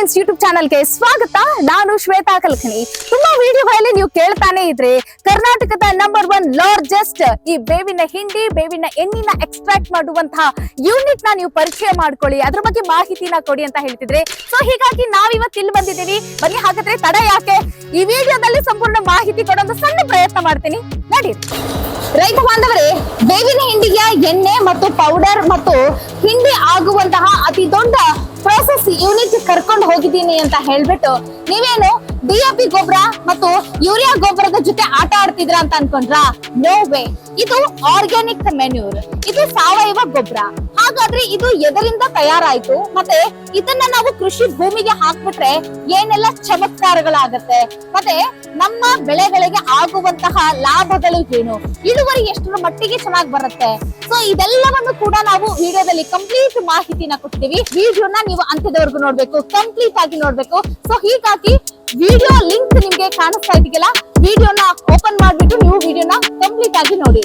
Science YouTube ಚಾನಲ್ಗೆ ಸ್ವಾಗತ. ನಾನು ಶ್ವೇತಾ ಕಲ್ಕಣಿ. ತುಂಬಾ ವಿಡಿಯೋಗಳಲ್ಲಿ ನೀವು ಕೇಳ್ತಾನೆ ಇದ್ರೆ ಕರ್ನಾಟಕದ ನಂಬರ್ ಒನ್ ಲಾರ್ಜೆಸ್ಟ್ ಈ ಬೇವಿನ ಹಿಂಡಿ, ಬೇವಿನ ಎಣ್ಣಿನ ಎಕ್ಸ್ಟ್ರಾಕ್ಟ್ ಮಾಡುವಂತಹ ಯೂನಿಟ್ನ ನೀವು ಪರಿಚಯ ಮಾಡ್ಕೊಳ್ಳಿ. ಅದ್ರ ಬಗ್ಗೆ ಮಾಹಿತಿನ ಕೊಡಿ ಅಂತ ಹೇಳ್ತಿದ್ರೆ. ಸೊ ಹೀಗಾಗಿ ನಾವಿವತ್ತು ಇಲ್ಲಿ ಬಂದಿದ್ದೀವಿ. ಬನ್ನಿ, ಹಾಗಾದ್ರೆ ತಡ ಯಾಕೆ? ಈ ವಿಡಿಯೋದಲ್ಲಿ ಸಂಪೂರ್ಣ ಮಾಹಿತಿ ಕೊಡೋ ಒಂದು ಸಣ್ಣ ಪ್ರಯತ್ನ ಮಾಡ್ತೀನಿ. ನಡೀರಿ ರೈತ ಬಾಂಧವರೇ, ಬೇವಿನ ಹಿಂಡಿಯ ಎಣ್ಣೆ ಮತ್ತು ಪೌಡರ್ ಮತ್ತು ಹಿಂಡಿ ಆಗುವಂತಹ ಅತಿ ದೊಡ್ಡ ಪ್ರೋಸೆಸ್ ಕರ್ಕೊಂಡು ಹೋಗಿದ್ದೀನಿ ಅಂತ ಹೇಳ್ಬಿಟ್ಟು ನೀವೇನು ಡಿಎಪಿ ಗೊಬ್ಬರ ಮತ್ತು ಯೂರಿಯಾ ಗೊಬ್ಬರದ ಜೊತೆ ಆಟ ಆಡ್ತಿದ್ರ ಅಂತ ಅನ್ಕೊಂಡ್ರ? ನೋ ವೇ ಇದು ಆರ್ಗ್ಯಾನಿಕ್ ಮೆನ್ಯೂರ್ ಇದು ಸಾವಯವ ಗೊಬ್ಬರ. ಹಾಗಾದ್ರೆ ಇದು ಎದರಿಂದ ತಯಾರಾಯ್ತು? ಮತ್ತೆ ಇದನ್ನ ನಾವು ಕೃಷಿ ಭೂಮಿಗೆ ಹಾಕ್ಬಿಟ್ರೆ ಏನೆಲ್ಲ ಚಮತ್ಕಾರಗಳಾಗತ್ತೆ? ಮತ್ತೆ ನಮ್ಮ ಬೆಳೆಗಳಿಗೆ ಆಗುವಂತಹ ಲಾಭಗಳು ಏನು? ಇಳುವರಿ ಎಷ್ಟರ ಮಟ್ಟಿಗೆ ಚೆನ್ನಾಗಿ ಬರುತ್ತೆ? ಸೊ ಇದೆಲ್ಲವನ್ನು ಕೂಡ ನಾವು ವಿಡಿಯೋದಲ್ಲಿ ಕಂಪ್ಲೀಟ್ ಮಾಹಿತಿನ ಕೊಡ್ತೀವಿ ವಿಡಿಯೋನ ನೀವು ಅಂತ್ಯದವರೆಗೂ ನೋಡ್ಬೇಕು. ಕಂಪ್ಲೀಟ್ ಆಗಿ ನೋಡ್ಬೇಕು. ಸೊ ಹೀಗಾಗಿ ವಿಡಿಯೋ ಲಿಂಕ್ ನಿಮ್ಗೆ ಕಾಣಿಸ್ತಾ ಇದೆಯಲ್ಲ ವಿಡಿಯೋನ ಓಪನ್ ಮಾಡ್ಬಿಟ್ಟು ನೀವು ವಿಡಿಯೋನ ಕಂಪ್ಲೀಟ್ ಆಗಿ ನೋಡಿ.